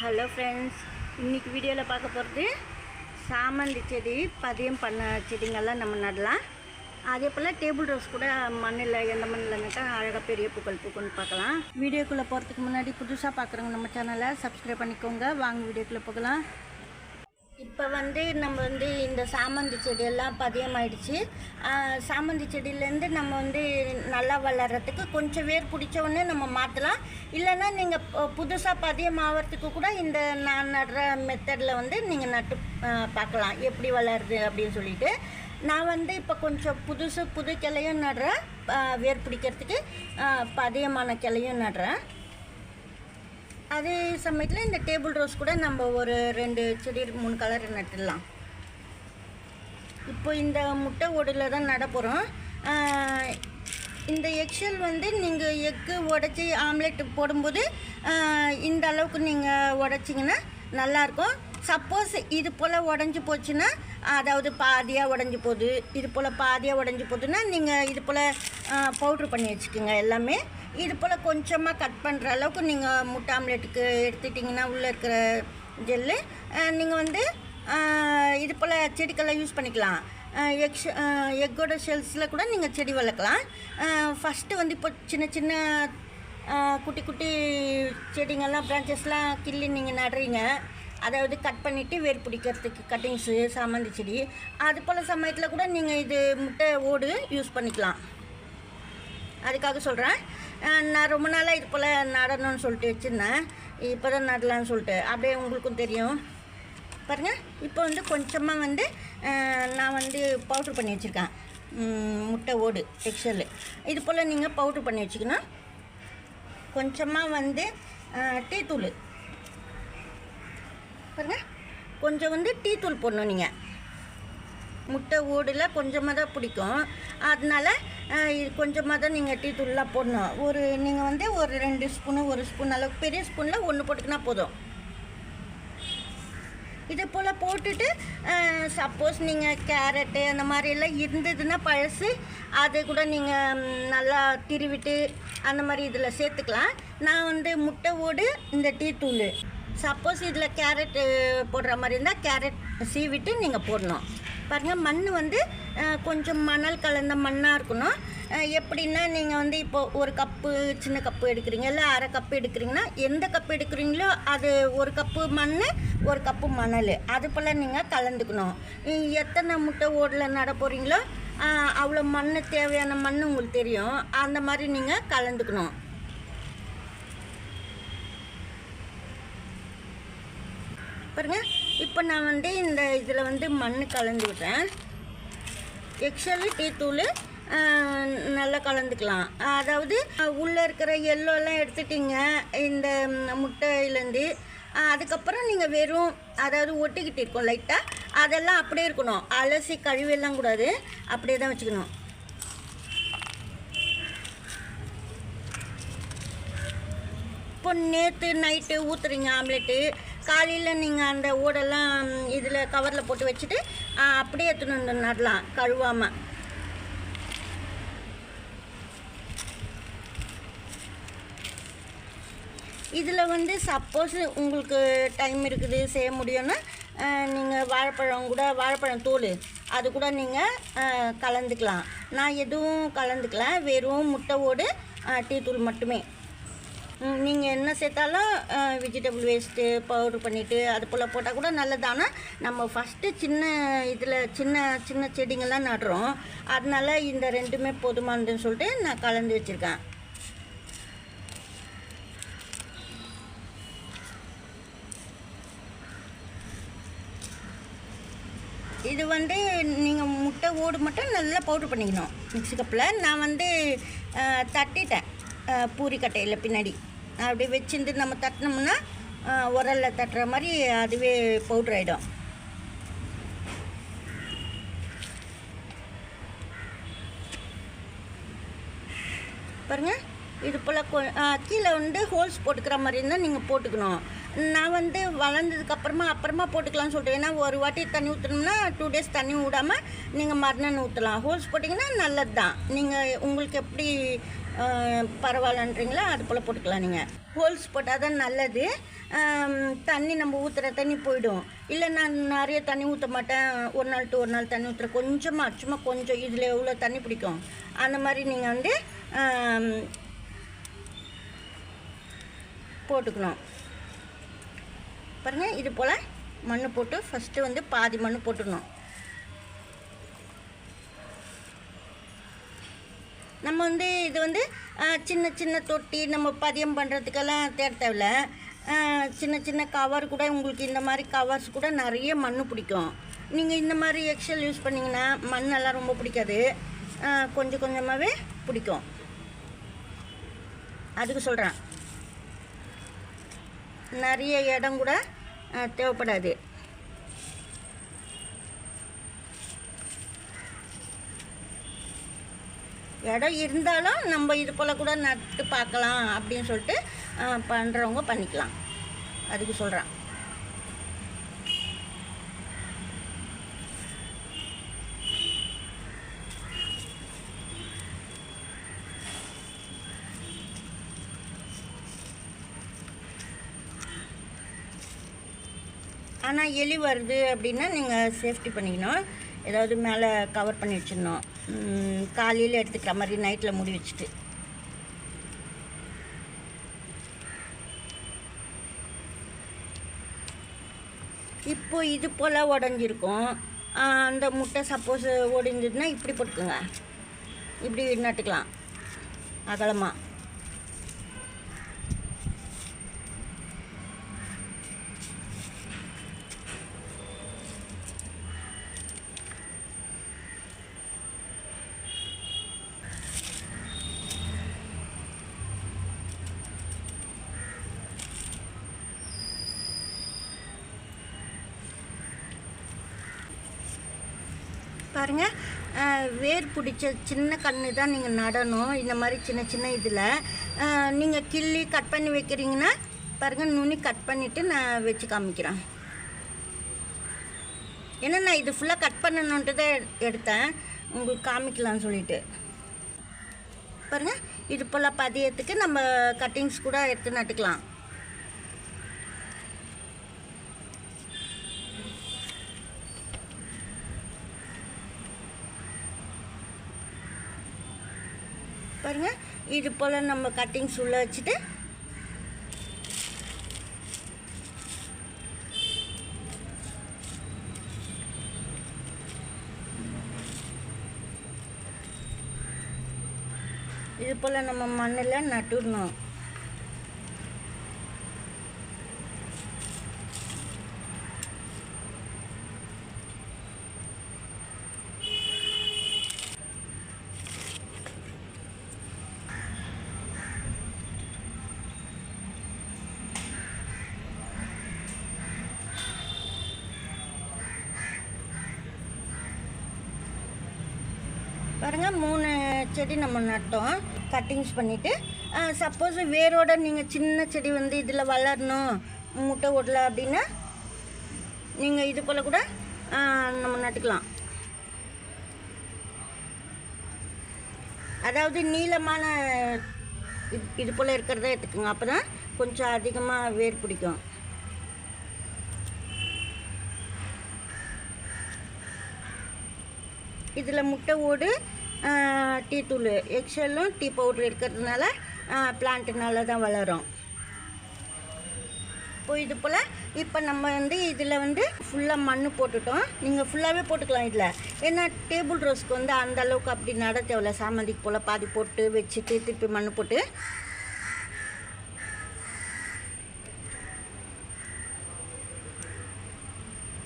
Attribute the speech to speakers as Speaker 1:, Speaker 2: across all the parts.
Speaker 1: Hello friends இன்றைக்கி வீடியோவில் பார்க்க போகிறது சாமந்தி செடி பதியம் பண்ண செடிங்கள்லாம் நம்ம நடலாம். அதே போல் டேபிள் ரோஸ் கூட மண்ணில் எந்த மண்ணில் நட்டால் அழகாக பெரிய பூக்கள் பூக்குன்னு பார்க்கலாம். வீடியோக்குள்ளே போகிறதுக்கு முன்னாடி புதுசாக பார்க்குறவங்க நம்ம சேனலை சப்ஸ்கிரைப் பண்ணிக்கோங்க. வாங்க வீடியோக்குள்ளே போகலாம். இப்போ வந்து நம்ம வந்து இந்த சாமந்தி செடியெல்லாம் பதியமாயிடுச்சு. சாமந்தி செடியிலேருந்து நம்ம வந்து நல்லா வளர்கிறதுக்கு கொஞ்சம் வேர் பிடிச்ச உடனே நம்ம மாற்றலாம் இல்லைன்னா நீங்கள் புதுசாக பதியம் ஆகிறதுக்கு கூட இந்த நான் நடுற மெத்தடில் வந்து நீங்கள் நட்டு பார்க்கலாம் எப்படி வளருது அப்படின்னு சொல்லிட்டு. நான் வந்து இப்போ கொஞ்சம் புதுசு புது கிளையும் நடுறேன். வேர் பிடிக்கிறதுக்கு பதியமான கிளையும் நடுறேன். அதே சமயத்தில் இந்த டேபிள் ரோஸ் கூட நம்ம ஒரு ரெண்டு செடி மூணு கலர் நட்டுடலாம். இப்போ இந்த முட்டை ஓடில் தான் நட போகிறோம் இந்த எக்ஷல் வந்து நீங்கள் எக்கு உடச்சி ஆம்லெட் போடும்போது இந்த அளவுக்கு நீங்கள் உடச்சிங்கன்னா நல்லாயிருக்கும் சப்போஸ் இது போல் உடஞ்சி போச்சுன்னா அதாவது பாதியாக உடஞ்சி போகுது இது போல் பாதியாக உடஞ்சி போகுதுன்னா நீங்கள் இது போல் பவுட்ரு பண்ணி வச்சுக்கோங்க எல்லாமே. இது போல் கொஞ்சமாக கட் பண்ணுற அளவுக்கு நீங்கள் முட்டை ஆம்லெட்டுக்கு எடுத்துட்டிங்கன்னா உள்ளே இருக்கிற ஜெல்லு நீங்கள் வந்து இது போல் செடிக்கெல்லாம் யூஸ் பண்ணிக்கலாம். எக்ஸ் எக்கோட ஷெல்ஸில் கூட நீங்கள் செடி வளர்க்கலாம். ஃபஸ்ட்டு வந்து இப்போ சின்ன சின்ன குட்டி குட்டி செடிங்கள்லாம் பிரான்ச்சஸ்லாம் கிள்ளி நீங்கள் நடுறீங்க. அதாவது கட் பண்ணிவிட்டு வேர் பிடிக்கிறதுக்கு கட்டிங்ஸு சாமந்தி செடி. அது போல் சமயத்தில் கூட நீங்கள் இது முட்டை ஓடு யூஸ் பண்ணிக்கலாம். அதுக்காக சொல்கிறேன் நான் ரொம்ப நாளாக இது போல் நடணும்னு சொல்லிட்டு வச்சுருந்தேன். இப்போ தான் நடலான்னு சொல்லிட்டு. அப்படியே உங்களுக்கும் தெரியும். பாருங்கள் இப்போ வந்து கொஞ்சமாக வந்து நான் வந்து பவுட்ரு பண்ணி வச்சுருக்கேன். முட்டை ஓடு எக்ஸல் இது போல் நீங்கள் பவுட்ரு பண்ணி வச்சுக்கணும். கொஞ்சமாக வந்து டீத்தூள். டீ தூள் பாருங்கள் கொஞ்சம் வந்து டீ தூள் போடணும் நீங்கள் முட்டை ஓடில் கொஞ்சமாக தான் பிடிக்கும். அதனால் இது கொஞ்சமாக தான் நீங்கள் டீ தூள்லாம் போடணும். ஒரு நீங்கள் வந்து ஒரு ரெண்டு ஸ்பூனு ஒரு ஸ்பூன் அளவுக்கு பெரிய ஸ்பூனில் ஒன்று போட்டுக்கினா போதும். இது போல் போட்டுட்டு சப்போஸ் நீங்கள் கேரட்டு அந்த மாதிரி எல்லாம் இருந்ததுன்னா பழசு அதை கூட நீங்கள் நல்லா திருவிட்டு அந்த மாதிரி இதில் சேர்த்துக்கலாம். நான் வந்து முட்டை ஓடு இந்த டீ தூள். சப்போஸ் இதில் கேரட்டு போடுற மாதிரி இருந்தால் கேரட் சீவிட்டு நீங்கள் போடணும். பாருங்கள் மண் வந்து கொஞ்சம் மணல் கலந்த மண்ணாக இருக்கணும். எப்படின்னா நீங்கள் வந்து இப்போது ஒரு கப்பு சின்ன கப்பு எடுக்கிறீங்க இல்லை அரை கப்பு எடுக்கிறீங்கன்னா எந்த கப்பு எடுக்கிறீங்களோ அது ஒரு கப்பு மண் ஒரு கப்பு மணல். அது போல் நீங்கள் கலந்துக்கணும். எத்தனை முட்டை ஓடில் நட போகிறீங்களோ அவ்வளோ மண் தேவையான மண் உங்களுக்கு தெரியும். அந்த மாதிரி நீங்கள் கலந்துக்கணும். பாருங்கள் இப்போ நான் வந்து இந்த இதில் வந்து மண் கலந்து விட்டேன் எக்ஸல் டீ தூள் நல்லா கலந்துக்கலாம். அதாவது உள்ளே இருக்கிற எல்லோலாம் எடுத்துட்டிங்க இந்த முட்டையிலேருந்து அதுக்கப்புறம் நீங்கள் வெறும் அதாவது ஒட்டிக்கிட்டு இருக்கும் லைட்டாக அதெல்லாம் அப்படியே இருக்கணும். அலசி கழுவெல்லாம் கூடாது. அப்படியே தான் வச்சுக்கணும். இப்போ நேற்று நைட்டு ஊற்றுறீங்க ஆம்லெட்டு காலையில் நீங்கள் அந்த ஓடெல்லாம் இதில் கவரில் போட்டு வச்சுட்டு அப்படியே எடுத்துன்னு வந்து நடலாம் கழுவாமல் இதில் வந்து சப்போஸ் உங்களுக்கு டைம் இருக்குது செய்ய முடியும்னா நீங்கள் வாழைப்பழம் கூட வாழைப்பழம் தோல் அது கூட நீங்கள் கலந்துக்கலாம். நான் எதுவும் கலந்துக்கல வெறும் முட்டை ஓடு டீ தூள் மட்டுமே. நீங்கள் என்ன சேர்த்தாலும் வெஜிடபிள் வேஸ்ட்டு பவுடர் பண்ணிவிட்டு அது போல் போட்டால் கூட நல்லது. ஆனால் நம்ம ஃபஸ்ட்டு சின்ன இதில் சின்ன சின்ன செடிங்கள்லாம் நடுறோம். அதனால் இந்த ரெண்டுமே போதுமானதுன்னு சொல்லிட்டு நான் கலந்து வச்சுருக்கேன். இது வந்து நீங்கள் முட்டை ஓடு மட்டும் நல்லா பவுட்ரு பண்ணிக்கணும் மிக்சி கப்பில் நான் வந்து தட்டிட்டேன் பூரி கட்டையில் பின்னாடி. அப்படி வச்சுட்டு நம்ம தட்டினோம்னா உரலில் தட்டுற மாதிரி அதுவே பவுட்ரு ஆகிடும் பாருங்கள் இது போல் கீழே வந்து ஹோல்ஸ் போட்டுக்கிற மாதிரி இருந்தால் நீங்கள் போட்டுக்கணும். நான் வந்து வளர்ந்ததுக்கு அப்புறமா அப்புறமா போட்டுக்கலாம்னு சொல்லிட்டு ஏன்னா ஒரு வாட்டி தண்ணி ஊற்றணும்னா டூ டேஸ் தண்ணி விடாமல் நீங்கள் மறுநாள் ஊற்றலாம் ஹோல்ஸ் போட்டிங்கன்னா நல்லது தான் நீங்கள் உங்களுக்கு எப்படி பரவாயில்லன்றீங்களோ அது போல் போட்டுக்கலாம் நீங்கள் ஹோல்ஸ் போட்டால் தான் நல்லது. தண்ணி நம்ம ஊற்றுற தண்ணி போயிடும். இல்லை நான் நிறைய தண்ணி ஊற்ற மாட்டேன். ஒரு நாள் டு ஒரு நாள் தண்ணி ஊற்றுற கொஞ்சமாக சும்மா கொஞ்சம். இதில் எவ்வளோ தண்ணி பிடிக்கும்? அந்த மாதிரி நீங்கள் வந்து போட்டுக்கணும். பாருங்கள் இது போல் மண் போட்டு ஃபஸ்ட்டு வந்து பாதி மண் போட்டுடணும். நம்ம வந்து இது வந்து சின்ன சின்ன தொட்டி நம்ம பதியம் பண்ணுறதுக்கெல்லாம் தேட தேவையில்ல. சின்ன சின்ன கவர் கூட உங்களுக்கு இந்த மாதிரி கவர்ஸ் கூட நிறைய மண் பிடிக்கும். நீங்கள் இந்த மாதிரி எக்ஸல் யூஸ் பண்ணிங்கன்னா மண்ணெல்லாம் ரொம்ப பிடிக்காது. கொஞ்சம் கொஞ்சமாகவே பிடிக்கும். அதுக்கு சொல்கிறேன் நிறைய இடம் கூட தேவைப்படாது. இடம் இருந்தாலும் நம்ம இது போல் கூட நட்டு பார்க்கலாம் அப்படின்னு சொல்லிட்டு பண்ணுறவங்க பண்ணிக்கலாம். அதுக்கு சொல்கிறேன் ஆனால் எலி வருது அப்படின்னா நீங்கள் சேஃப்டி பண்ணிக்கணும். ஏதாவது மேலே கவர் பண்ணி வச்சிடணும். காலையில் எடுத்துக்கிற மாதிரி நைட்டில் மூடி வச்சுட்டு. இப்போ இது போல் உடஞ்சிருக்கும். அந்த முட்டை சப்போஸ் ஒடிஞ்சதுன்னா இப்படி போட்டுக்கோங்க. இப்படி நட்டுக்கலாம். அகலமாக பாருங்கள் வேர் பிடிச்ச சின்ன கன்று தான் நீங்கள் நடணும். இந்த மாதிரி சின்ன சின்ன இதில். நீங்கள் கிள்ளி கட் பண்ணி வைக்கிறீங்கன்னா பாருங்கள் நுனி கட் பண்ணிவிட்டு நான் வச்சு காமிக்கிறேன். ஏன்னா நான் இது ஃபுல்லாக கட் பண்ணணுன்ட்டு தான் எடுத்தேன். உங்களுக்கு காமிக்கலாம்னு சொல்லிட்டு. பாருங்கள் இது போல் பதியத்துக்கு நம்ம கட்டிங்ஸ் கூட எடுத்து நட்டுக்கலாம். பாருங்கள் இது போல் நம்ம கட்டிங்ஸ் உள்ளே வச்சுட்டு இது போல் நம்ம மண்ணில் நட்டுடணும். பாருங்கள் மூணு செடி நம்ம நட்டோம். கட்டிங்ஸ் பண்ணிவிட்டு சப்போஸ் வேரோட நீங்கள் சின்ன செடி வந்து இதில் வளரணும் முட்டை விடல அப்படின்னா நீங்கள் இது போல் கூட நம்ம நட்டுக்கலாம். அதாவது நீளமான இது- இது போல் இருக்கிறத எடுத்துக்கோங்க. அப்போ தான் கொஞ்சம் அதிகமாக வேர் பிடிக்கும். இதில் முட்டை ஓடு டீ தூள் எக்ஷெல்லும் டீ பவுட்ரு இருக்கிறதுனால பிளான்ட்டு நல்லா தான் வளரும். இப்போ இது போல் இப்போ நம்ம வந்து இதில் வந்து ஃபுல்லாக மண் போட்டுட்டோம். நீங்கள் ஃபுல்லாகவே போட்டுக்கலாம் இதில். ஏன்னா டேபிள் ரோஸ்க்கு வந்து அந்த அளவுக்கு அப்படி நட தேவையில்ல. சாமந்திக்கு போல் பாதி போட்டு வச்சுட்டு திருப்பி மண் போட்டு.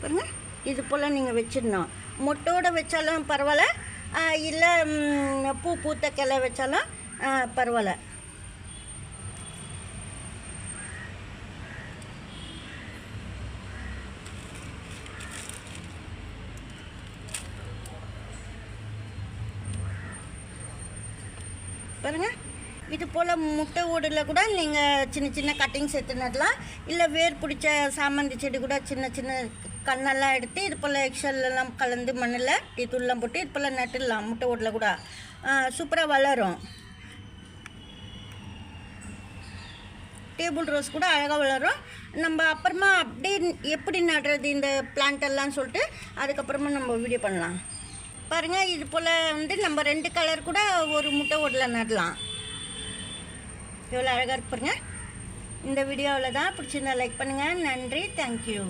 Speaker 1: பாருங்க இது போல் நீங்கள் வச்சிடணும். மொட்டோட வச்சாலும் பரவாயில்ல. இல்லை பூ பூத்த கிளை வச்சாலும் பரவாயில்ல. பாருங்க. இது போல் முட்டை ஓடில் கூட நீங்கள் சின்ன சின்ன கட்டிங்ஸ் எடுத்து நடலாம் இல்லை வேர் பிடிச்ச சாமந்தி செடி கூட சின்ன சின்ன கண்ணெல்லாம் எடுத்து இது போல் எக்ஷல்லாம் கலந்து மண்ணில் டீ தூள்லாம் போட்டு இது போல் நட்டுடலாம் முட்டை ஓட்டில் கூட. சூப்பராக வளரும். டேபிள் ரோஸ் கூட அழகாக வளரும். நம்ம அப்புறமா அப்படியே எப்படி நடுறது இந்த பிளான்ட்டெல்லாம் சொல்லிட்டு அதுக்கப்புறமா நம்ம வீடியோ பண்ணலாம். பாருங்கள் இது போல் வந்து நம்ம ரெண்டு கலர் கூட ஒரு முட்டை ஓட்டில் நடலாம். எவ்வளோ அழகாக இருப்பாருங்க இந்த வீடியோவில் தான் பிடிச்சிருந்தா லைக் பண்ணுங்கள் நன்றி. தேங்க்யூ